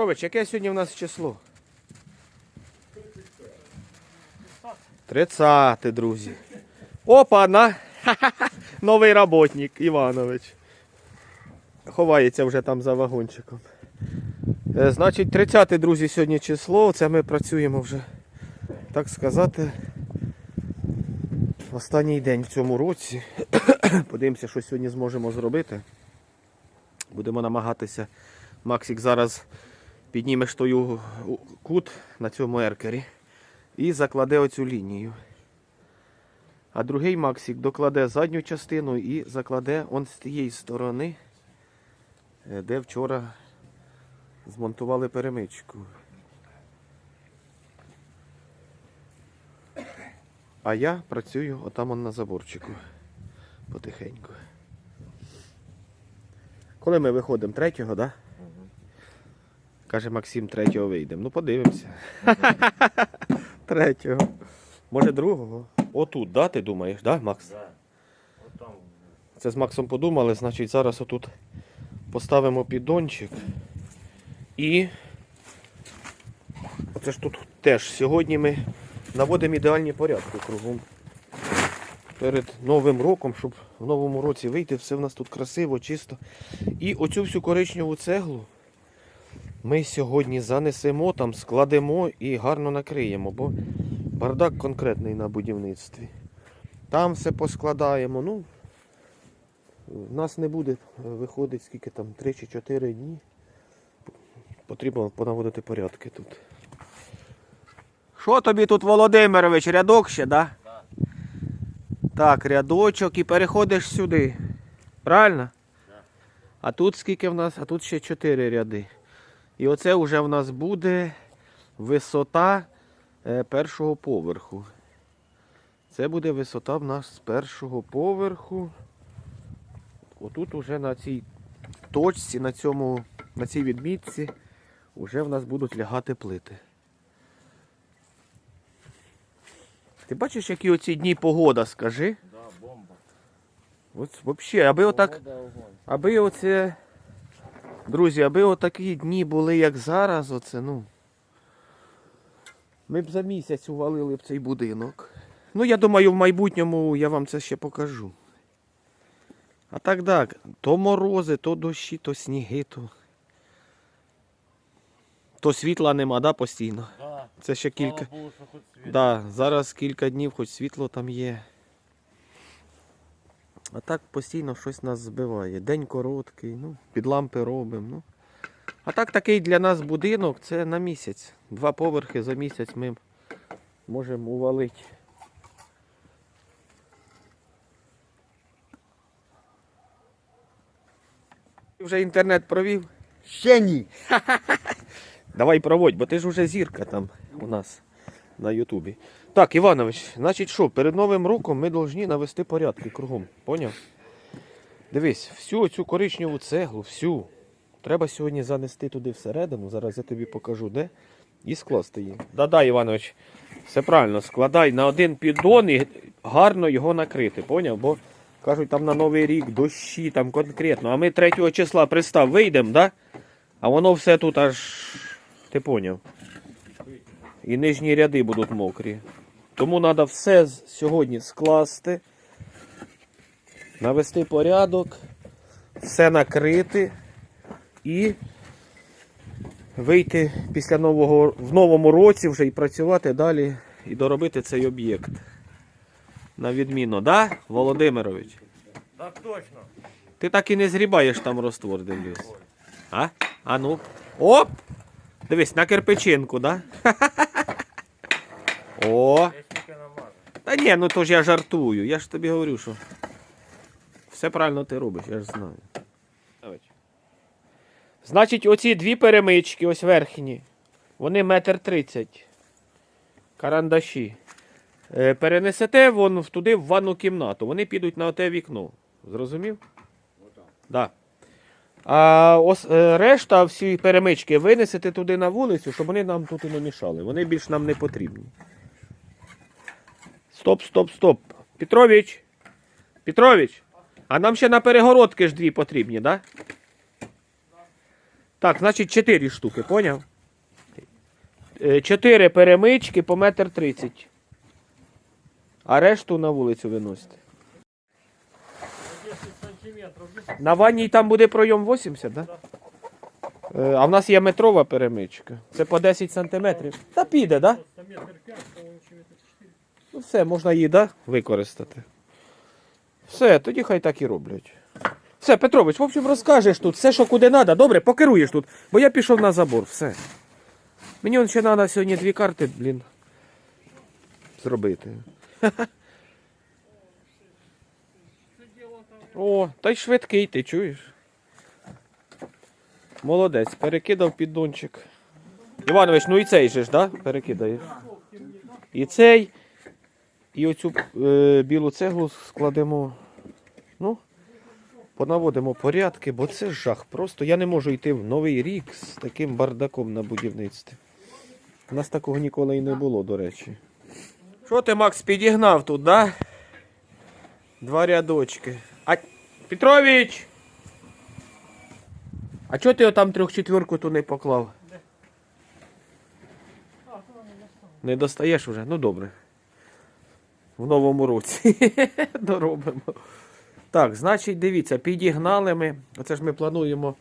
Петрович, яке сьогодні в нас число? 30, друзі. Опа, на. Новий работник Іванович. Ховається вже там за вагончиком. Е, Значить, 30, друзі, сьогодні число. Це ми працюємо вже, так сказати, останній день в цьому році. Подивимося, що сьогодні зможемо зробити. Будемо намагатися. Максик зараз піднімеш той кут на цьому еркері і закладе оцю лінію. А другий Максик докладе задню частину і закладе он з тієї сторони, е, де вчора змонтували перемичку. А я працюю отам он на заборчику. Потихеньку. Коли ми виходимо? Третього? Да? Каже Максим, третього вийдемо. Ну подивимося. Третього. Може другого? Отут, да, ти думаєш, да, Макс? Да. Це з Максом подумали, значить зараз отут поставимо піддончик. І оце ж тут теж сьогодні ми наводимо ідеальні порядки кругом. Перед Новим роком, щоб в новому році вийти, все в нас тут красиво, чисто. І оцю всю коричневу цеглу ми сьогодні занесемо, там складемо і гарно накриємо, бо бардак конкретний на будівництві. Там все поскладаємо. Ну, в нас не буде е, виходить скільки там 3 чи 4 дні. Потрібно понаводити порядки тут. Що тобі тут, Володимирович, рядок ще, да? Да. Так, рядочок і переходиш сюди. Правильно? Да. А тут скільки в нас? А тут ще 4 ряди. І оце вже в нас буде висота е, першого поверху. Це буде висота в нас з першого поверху. Отут уже на цій точці, на, цьому, на цій відмітці, вже в нас будуть лягати плити. Ти бачиш, які оці дні погода, скажи? Да, бомба. От взагалі, аби отак. Аби оце. Друзі, аби отакі дні були, як зараз, оце, ну. Ми б за місяць увалили б цей будинок. Ну, я думаю, в майбутньому я вам це ще покажу. А так так, то морози, то дощі, то сніги, то. То світла нема, да, постійно. Да. Це ще кілька. Богу, що хоч світ. Да, зараз кілька днів, хоч світло там є. А так постійно щось нас збиває. День короткий, ну, під лампи робимо. Ну. А так такий для нас будинок це на місяць. Два поверхи за місяць ми можемо увалити. Ти вже інтернет провів? Ще ні. Давай проводь, бо ти ж уже зірка там у нас на Ютубі. Так, Іванович, значить що, перед Новим роком ми повинні навести порядки кругом. Поняв? Дивись, всю цю коричневу цеглу, всю. Треба сьогодні занести туди всередину. Зараз я тобі покажу де. І скласти її. Да-да, Іванович, все правильно, складай на один піддон і гарно його накрити, поняв? Бо кажуть, там на Новий рік дощі, там конкретно. А ми 3 числа пристав вийдемо, да? А воно все тут аж. Ти поняв. І нижні ряди будуть мокрі. Тому треба все сьогодні скласти, навести порядок, все накрити і вийти після нового в новому році вже і працювати далі і доробити цей об'єкт. На відміну, да, Володимирович? Так точно. Ти так і не згрібаєш там роствор, дивлюсь. А? А ну. Оп! Дивись, на кирпичинку, да? О! Та ні, ну то ж я жартую. Я ж тобі говорю, що все правильно ти робиш, я ж знаю. Значить, оці дві перемички, ось верхні, вони метр тридцять. Карандаші. Е, перенесете вон туди в ванну кімнату. Вони підуть на оте вікно. Зрозумів? Да. А ос, е, решта всі перемички винесете туди на вулицю, щоб вони нам тут і не мішали. Вони більш нам не потрібні. Стоп, стоп, стоп. Петрович. Петрович. А нам ще на перегородки ж дві потрібні, да? Так, значить 4 штуки, поняв? 4 перемички по метр тридцять. А решту на вулицю виносите. 10 сантиметров. 10 На ванній там буде пройом 80, так? Да? Е, А в нас є метрова перемичка. Це по 10 сантиметрів. Та піде, так? Да? метр 5, по-моему, чи метр 4. Ну все, можна її, да, використати. Все, тоді хай так і роблять. Все, Петрович, в общем, розкажеш тут все, що куди треба. Добре, покеруєш тут, бо я пішов на забор, все. Мені он ще треба сьогодні дві карти, блін, зробити. О, та й швидкий, ти чуєш? Молодець, перекидав піддончик. Іванович, ну і цей же ж, да? Перекидаєш. І цей, і оцю е, білу цеглу складемо. Ну, понаводимо порядки, бо це жах. Просто я не можу йти в новий рік з таким бардаком на будівництві. У нас такого ніколи і не було, до речі. Що ти, Макс, підігнав тут, да? Два рядочки. А Петрович! А чого ти отам трьохчетверку ту не поклав? Не достаєш уже? Ну добре. В новому році доробимо. Так, значить, дивіться, підігнали ми. Оце ж ми плануємо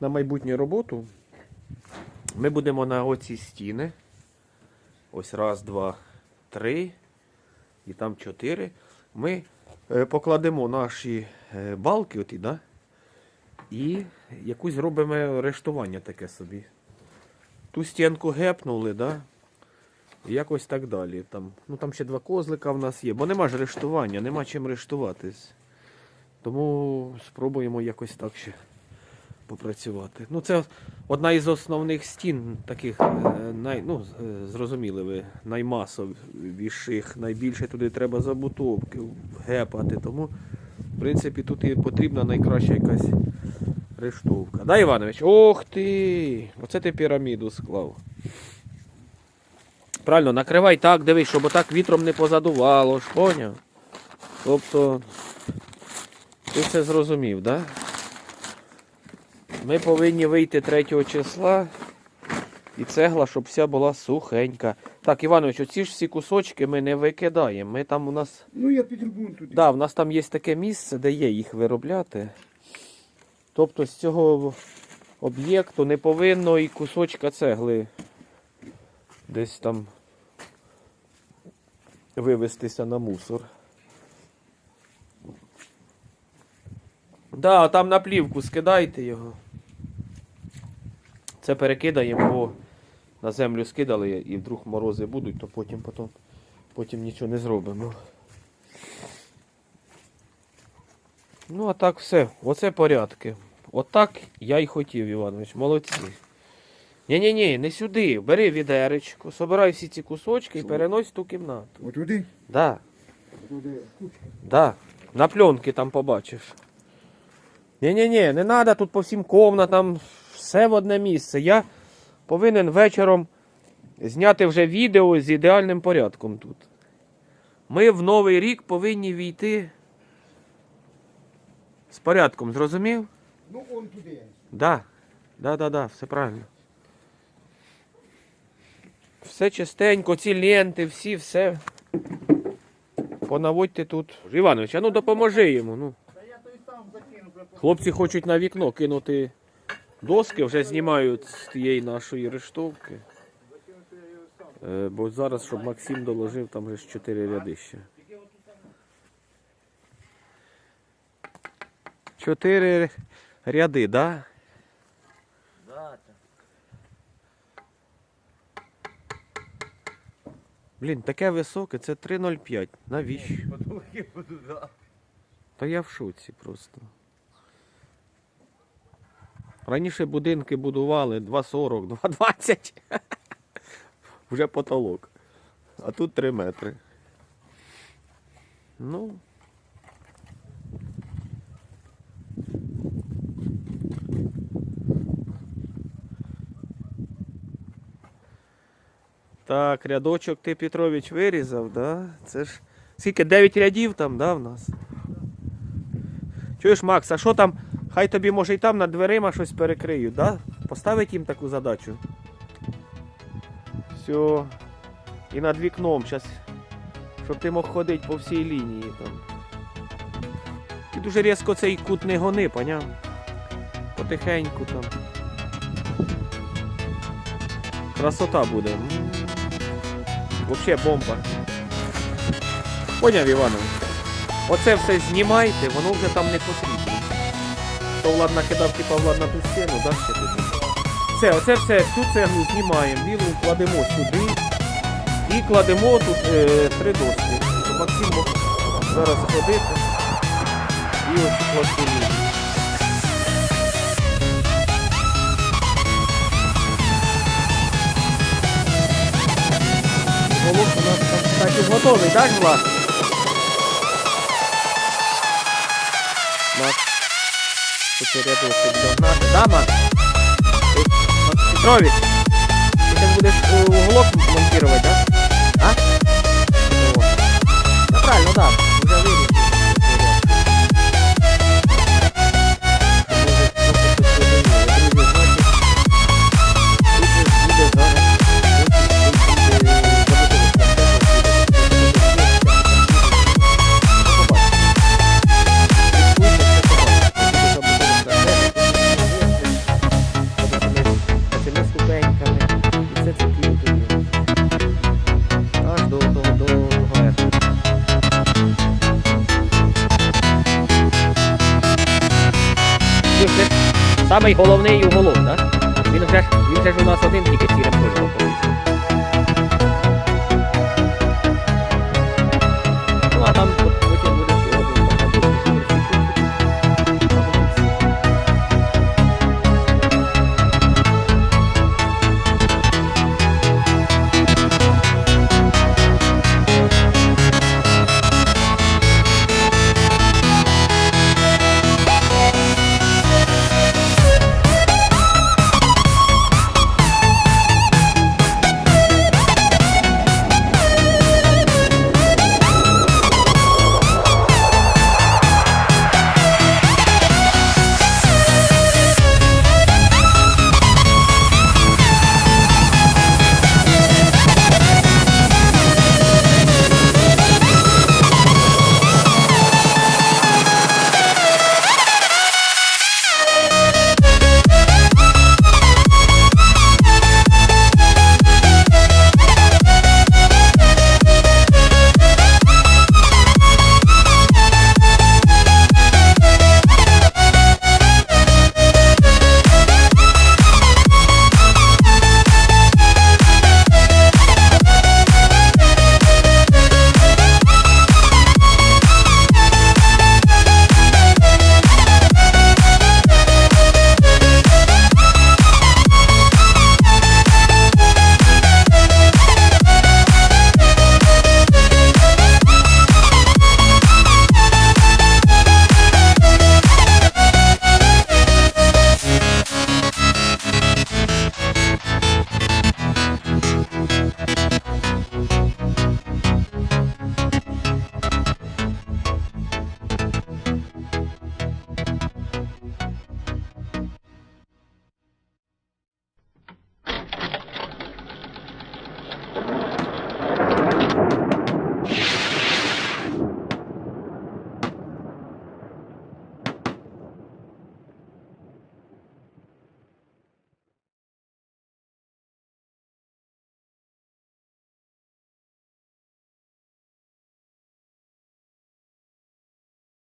на майбутню роботу. Ми будемо на оці стіни. Ось раз, два, три. І там чотири. Ми е, покладемо наші е, балки, оті, да? і якусь зробимо рештування таке собі. Ту стінку гепнули, да? І якось так далі. Там, ну там ще два козлика в нас є, бо нема ж рештування, нема чим рештуватись. Тому спробуємо якось так ще попрацювати. Ну, це одна із основних стін, таких, е, най, ну, е, зрозуміли ви, наймасовіших, найбільше туди треба забутовки, гепати. Тому, в принципі, тут і потрібна найкраща якась рештовка. Да, Іванович? Ох ти! Оце ти піраміду склав. Правильно, накривай так, дивись, щоб отак вітром не позадувало, ж поняв? Тобто, ти все зрозумів, так? Да? Ми повинні вийти 3 числа і цегла, щоб вся була сухенька. Так, Іванович, оці ж всі кусочки ми не викидаємо. Ми там у нас. Ну я підрубун туди. Да, в нас там є таке місце, де є їх виробляти. Тобто з цього об'єкту не повинно і кусочка цегли десь там вивестися на мусор. Да, там на плівку скидайте його. Це перекидаємо, бо на землю скидали і вдруг морози будуть, то потім, потім, потім нічого не зробимо. Ну, а так все. Оце порядки. Отак я й хотів, Іванович. Молодці. Ні-ні-ні, не сюди. Бери відеречко, собирай всі ці кусочки і перенось в ту кімнату. Отуди? Туди. Кучка. да. На пленки там побачиш. Ні-ні-ні, не треба тут по всім комнатам, все в одне місце. Я повинен вечором зняти вже відео з ідеальним порядком тут. Ми в новий рік повинні війти з порядком, зрозумів? Ну он туди. Да, да, да, да, все правильно. Все чистенько, ці ленти, всі, все. Понаводьте тут. Іванович, а ну допоможи йому. Ну. Хлопці хочуть на вікно кинути доски, вже знімають з тієї нашої рештовки. Е, бо зараз, щоб Максим доложив, там вже ж чотири ряди ще. Чотири ряди, так? Да? Да, це. Блін, таке високе, це 3,05. Навіщо? Потолки буду, да. Та я в шоці просто. Раніше будинки будували 2,40, 2,20. Вже потолок. А тут 3 метри. Ну. Так, рядочок ти, Петрович, вирізав, да? Це ж. Скільки? 9 рядів там, да, в нас? Чуєш, Макс, а що там? Хай тобі може і там над дверима щось перекриють, да? Поставить їм таку задачу. Все. І над вікном зараз. Щоб ти мог ходити по всій лінії там. Ти дуже різко цей кут не гони, поняв? Потихеньку там. Красота буде. Вообще бомба. Поняв, Іванович? Оце все знімайте, воно вже там не потрібно. То Влад накидав, типа Влад на ту стіну, да, ще тут? Все, оце все, цю цеглу знімаємо, білу кладемо сюди і кладемо тут е, три доски. Максим зараз ходити і очікувати лінію. Голуб у нас там, кстати, готовий, так, Влад? Макс, чотири доски догнати. Да, Макс? Ти, зараз будеш уголок монтувати, так? А? О. Правильно, да. Самий головний уголок, так? Він вже ж він вже ж у нас один тільки сірим кольором.